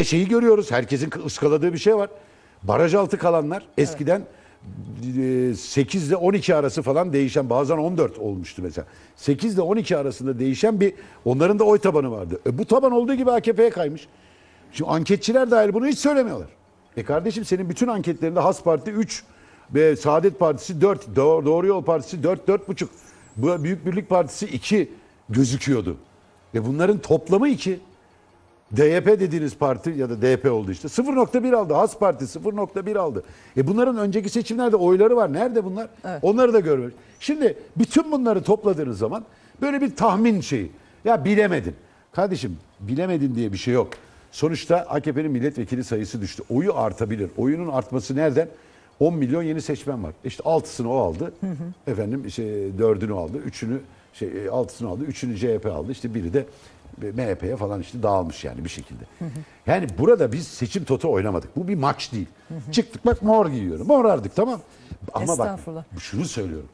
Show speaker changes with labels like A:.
A: E şeyi görüyoruz. Herkesin ıskaladığı bir şey var. Baraj altı kalanlar eskiden e, 8 ile 12 arası falan değişen bazen 14 olmuştu mesela. 8 ile 12 arasında değişen bir onların da oy tabanı vardı. E bu taban olduğu gibi AKP'ye kaymış. Şimdi anketçiler dahil bunu hiç söylemiyorlar. E kardeşim senin bütün anketlerinde Has Parti 3 ve Saadet Partisi 4, Doğru, Doğru Yol Partisi 4, 4,5. Bu Büyük Birlik Partisi 2 gözüküyordu. Ve bunların toplamı 2. DYP dediğiniz parti ya da DP oldu işte. 0.1 aldı. Has Parti 0.1 aldı. E bunların önceki seçimlerde oyları var. Nerede bunlar? Onları da görmüyoruz. Şimdi bütün bunları topladığınız zaman böyle bir tahmin şeyi. Ya bilemedin. Kardeşim bilemedin diye bir şey yok. Sonuçta AKP'nin milletvekili sayısı düştü. Oyu artabilir. Oyunun artması nereden? 10 milyon yeni seçmen var. İşte altısını o aldı. Efendim işte dördünü aldı. Üçünü şey e, altısını aldı. Üçünü CHP aldı. İşte biri de MHP'ye falan işte dağılmış yani bir şekilde. Yani burada biz seçim toto oynamadık. Bu bir maç değil. Çıktık bak mor giyiyorum. Morardık tamam. Ama bak şunu söylüyorum.